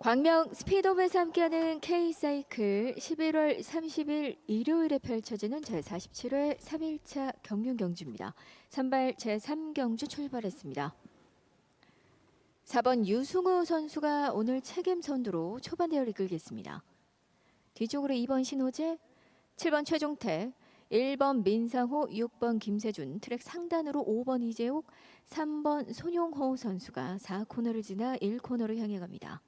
광명 스피드업에서 함께하는 K사이클 11월 30일 일요일에 펼쳐지는 제47회 3일차 경륜 경주입니다. 선발 제3경주 출발했습니다. 4번 유승우 선수가 오늘 책임 선두로 초반 대열 이끌겠습니다. 뒤쪽으로 2번 신호재, 7번 최종태, 1번 민상호, 6번 김세준, 트랙 상단으로 5번 이재욱, 3번 손용호 선수가 4코너를 지나 1코너로 향해 갑니다.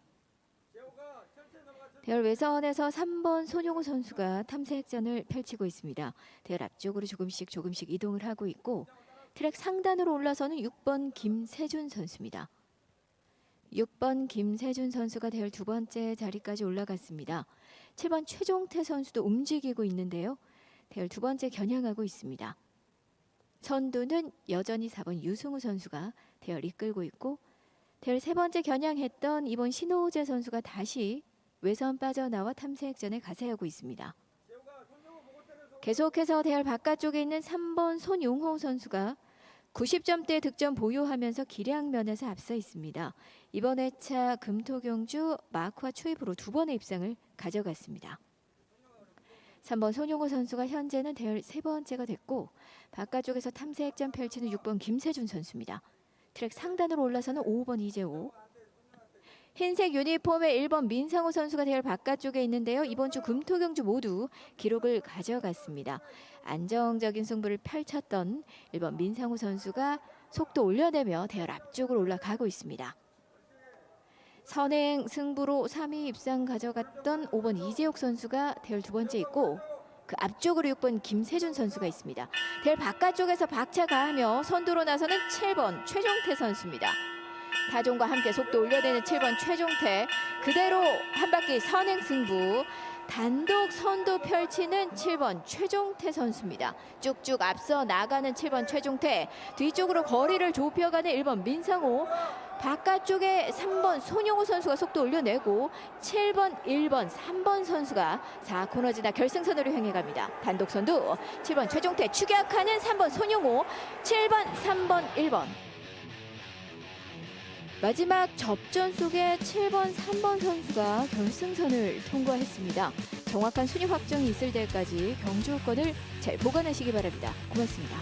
대열 외선에서 3번 손용호 선수가 탐색전을 펼치고 있습니다. 대열 앞쪽으로 조금씩 조금씩 이동을 하고 있고 트랙 상단으로 올라서는 6번 김세준 선수입니다. 6번 김세준 선수가 대열 두 번째 자리까지 올라갔습니다. 7번 최종태 선수도 움직이고 있는데요. 대열 두 번째 겨냥하고 있습니다. 선두는 여전히 4번 유승우 선수가 대열 이끌고 있고 대열 세 번째 겨냥했던 이번 신호재 선수가 다시 외선 빠져나와 탐색전에 가세하고 있습니다. 계속해서 대열 바깥쪽에 있는 3번 손용호 선수가 90점대 득점 보유하면서 기량면에서 앞서 있습니다. 이번 회차 금토경주 마크와 추입으로 두 번의 입상을 가져갔습니다. 3번 손용호 선수가 현재는 대열 세 번째가 됐고 바깥쪽에서 탐색전 펼치는 6번 김세준 선수입니다. 트랙 상단으로 올라서는 5번 이재호 흰색 유니폼의 1번 민상호 선수가 대열 바깥쪽에 있는데요. 이번 주 금토 경주 모두 기록을 가져갔습니다. 안정적인 승부를 펼쳤던 1번 민상호 선수가 속도 올려내며 대열 앞쪽으로 올라가고 있습니다. 선행 승부로 3위 입상 가져갔던 5번 이재욱 선수가 대열 두 번째 있고 그 앞쪽으로 6번 김세준 선수가 있습니다. 대열 바깥쪽에서 박차가하며 선두로 나서는 7번 최종태 선수입니다. 타종과 함께 속도 올려내는 7번 최종태. 그대로 한 바퀴 선행 승부. 단독 선두 펼치는 7번 최종태 선수입니다. 쭉쭉 앞서 나가는 7번 최종태. 뒤쪽으로 거리를 좁혀가는 1번 민상호 바깥쪽에 3번 손용호 선수가 속도 올려내고 7번, 1번, 3번 선수가 4코너 지나 결승선으로 향해 갑니다. 단독 선두. 7번 최종태 추격하는 3번 손용호 7번, 3번, 1번 마지막 접전 속에 7번, 3번 선수가 결승선을 통과했습니다. 정확한 순위 확정이 있을 때까지 경주권을 잘 보관하시기 바랍니다. 고맙습니다.